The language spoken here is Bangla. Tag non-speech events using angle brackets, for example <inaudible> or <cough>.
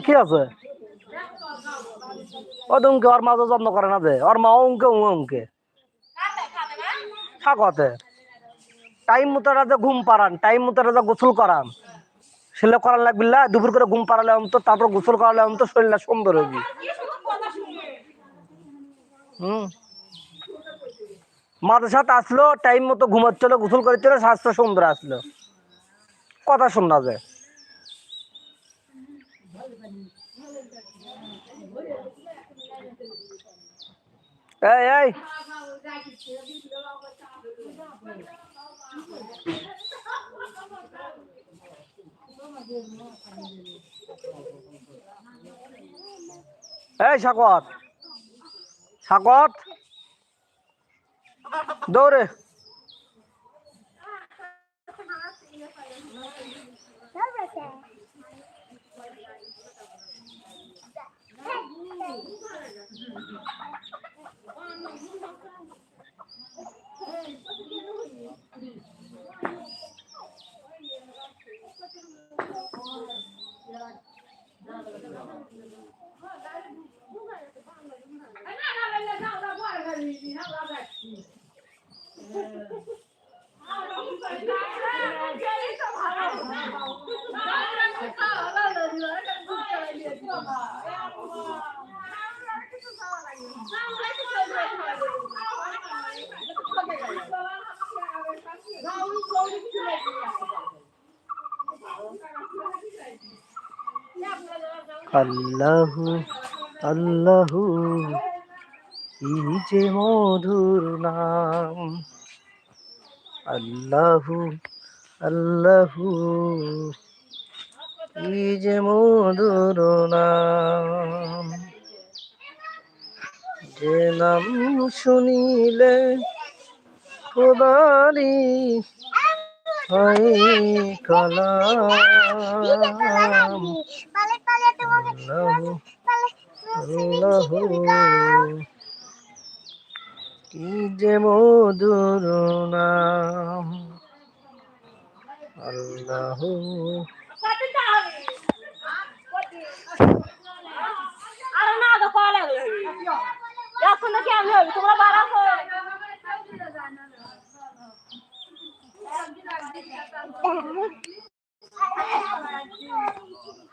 কে আছে? ও উনকে ওর মা তো যত্ন করে না যে। ওর মা উঙ্কে উনকে। থাকতে টাইম মতো রাতে ঘুম পারান টাইম মতো রাতে গোসল করান। সেলে করার লাগবে দুপুর করে ঘুম পাড়ালে অন্ত তারপর গোসল করালে অন্ত শরীরটা সুন্দর হবে হুম? মাদের সাথে আসলো টাইম মতো ঘুমাচ্ছিল, গোসল করেছিল স্বাস্থ্য সুন্দর আসলো। কথা শোনা যায়। এই এই। এই Дори. Thank you. আল্লাহ আল্লাহ যে মধুর নাম। আল্লাহ আল্লাহ। কি যে মধুর নাম। যে নাম শুনিলে খোদারি হয় কালাম কি যে মধুর নাম। আল্লাহ। 哎 <laughs>